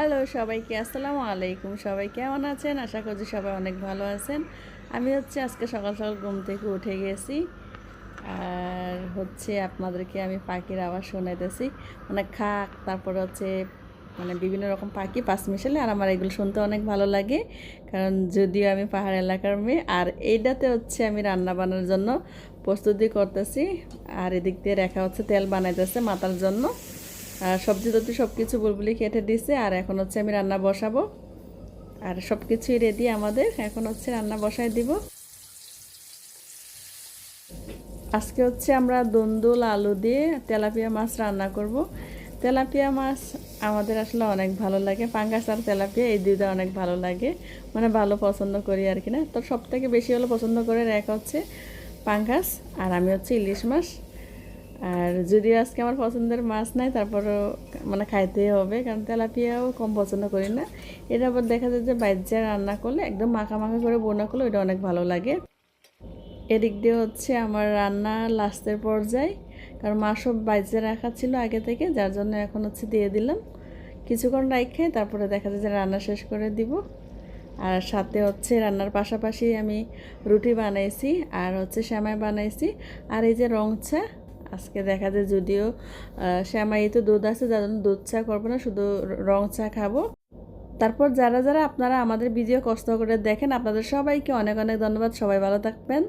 Hello সবাইকে, আসসালামু আলাইকুম। সবাই কেমন আছেন? আশা করছি সবাই অনেক ভালো আছেন। আমি হচ্ছে আজকে সকাল সকাল ঘুম থেকে উঠে গেছি। আর হচ্ছে আপনাদেরকে আমি পাখির আওয়াজ শোনাইতেছি। মানে খাক, তারপর হচ্ছে মানে বিভিন্ন রকম পাখি, পাঁচ মিশালে, আর আমার এগুলো শুনতে অনেক ভালো লাগে। কারণ যদিও আমি পাহাড় এলাকার মেয়ে, আর এইটাতে হচ্ছে আমি রান্না বান্নার জন্য প্রস্তুতি করতেছি। আর এদিক দিয়ে রেখা হচ্ছে তেল বানাইতেছে মাথার জন্য। আর সবজি টবজি সব কিছু বুলবুলি কেটে দিছে, আর এখন হচ্ছে আমি রান্না বসাবো। আর সব কিছুই রেডি আমাদের, এখন হচ্ছে রান্না বসাই দিব। আজকে হচ্ছে আমরা দুন্দুল, আলু দিয়ে তেলাপিয়া মাছ রান্না করব। তেলাপিয়া মাছ আমাদের আসলে অনেক ভালো লাগে, পাঙ্গাস আর তেলাপিয়া এই দুইটা অনেক ভালো লাগে। মানে ভালো পছন্দ করি আর কি না? তো সব থেকে বেশি হলো পছন্দ করে রেখা হচ্ছে পাঙ্গাস, আর আমি হচ্ছে ইলিশ মাছ। আর যদিও আজকে আমার পছন্দের মাছ নাই, তারপরও মানে খাইতে হবে, কারণ তেলাপিয়াও কম পছন্দ করি না। এটা আবার দেখা যায় যে বাইরে রান্না করলে, একদম মাখা মাখা করে বোনা করলে ওটা অনেক ভালো লাগে। এদিক দিয়ে হচ্ছে আমার রান্না লাস্টের পর্যায়ে, কারণ মা সব বাইজে রাখা ছিল আগে থেকে, যার জন্য এখন হচ্ছে দিয়ে দিলাম। কিছুক্ষণ রাখে তারপরে দেখা যায় যে রান্না শেষ করে দিব। আর সাথে হচ্ছে রান্নার পাশাপাশি আমি রুটি বানাইছি, আর হচ্ছে শ্যামাই বানাইছি। আর এই যে রং চা আজকে দেখা যায় যদিও শ্যামাই তো দুধ আছে, যার জন্য দুধ চা করব না, শুধু রং চা খাব। তারপর যারা যারা আপনারা আমাদের ভিডিও কষ্ট করে দেখেন, আপনাদের সবাইকে অনেক অনেক ধন্যবাদ। সবাই ভালো থাকবেন।